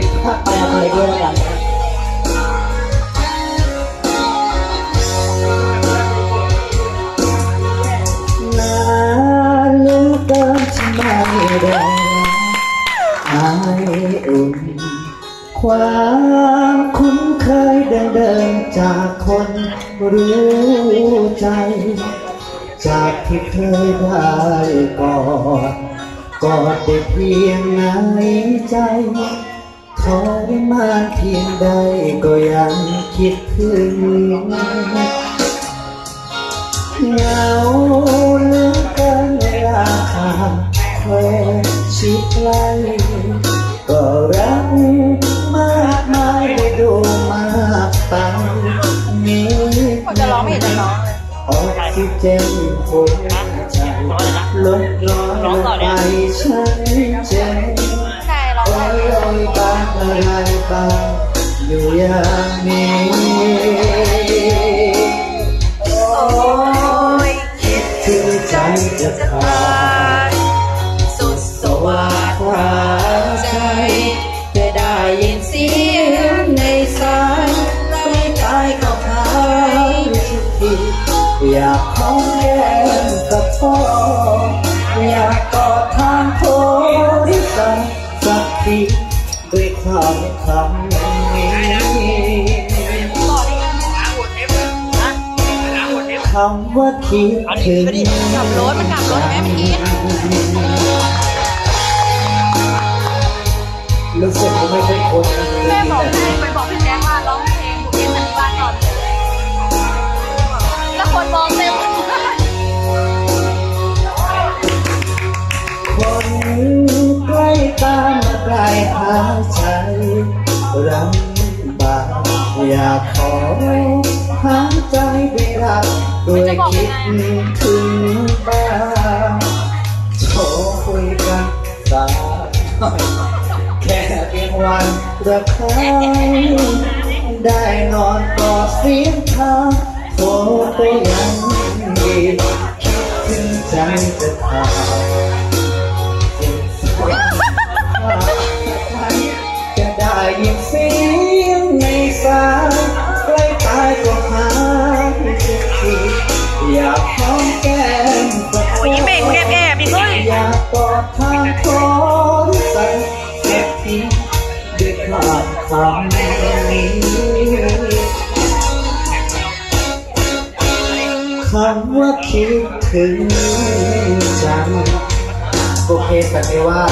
ปิดภาคอยด้วยแล้วกันนานเหลือเกินที่ไมได้ไอายอุ่นความคุ้นเคยเดินเดินจากคนรู้ใจ จากที่เคยได้กอดกอดได้เพียงในใจ ทรมานเพียงใดก็ยังคิดถึงเหงาเหลือเกินเวลาห่างแควชิดไกลก็รักมากมายได้ดูมากไปนี้คนจะร้องไม่เห็นจะร้องเลยออกซิเจนหัวใจลดน้อยลงไปฉันเจ็บ บางอะไรบาอยู่อย่างนี้โอ้ยคิดถึงใจจะขาดสุดสว่าวางคว้าใจแต่ได้ยินเสียงในสายใกล้ใกล้ก็หายทีอยากขอแก้มกับพ่อำว่าคิดถึงกลับรถมันกลับรถแม่เมื่อกี้รู้สึกว่าไม่ใช่คนแม่บอกให้ไปบอกพี่แจ๊คว่าร้องเพลงบุกเกสันนิบาตก่อนแล้วคนมองเต็มคนใกล้ตามาใกล้หาใจรำบากอยากขอหาใจไปรั โดยคิดถึงบ้างโทรคุยกันสาหน่อยแค่เพียงวันระคายได้นอนกอดเสียงเท้าโทรก็ยังดีคิดถึงใจจะขาด ยอยากอดทางคอใส่เก็บทิ้งด้วยควาดคำนี้คำว่าคิดถึงจังโอเคแต่ไม่ว่า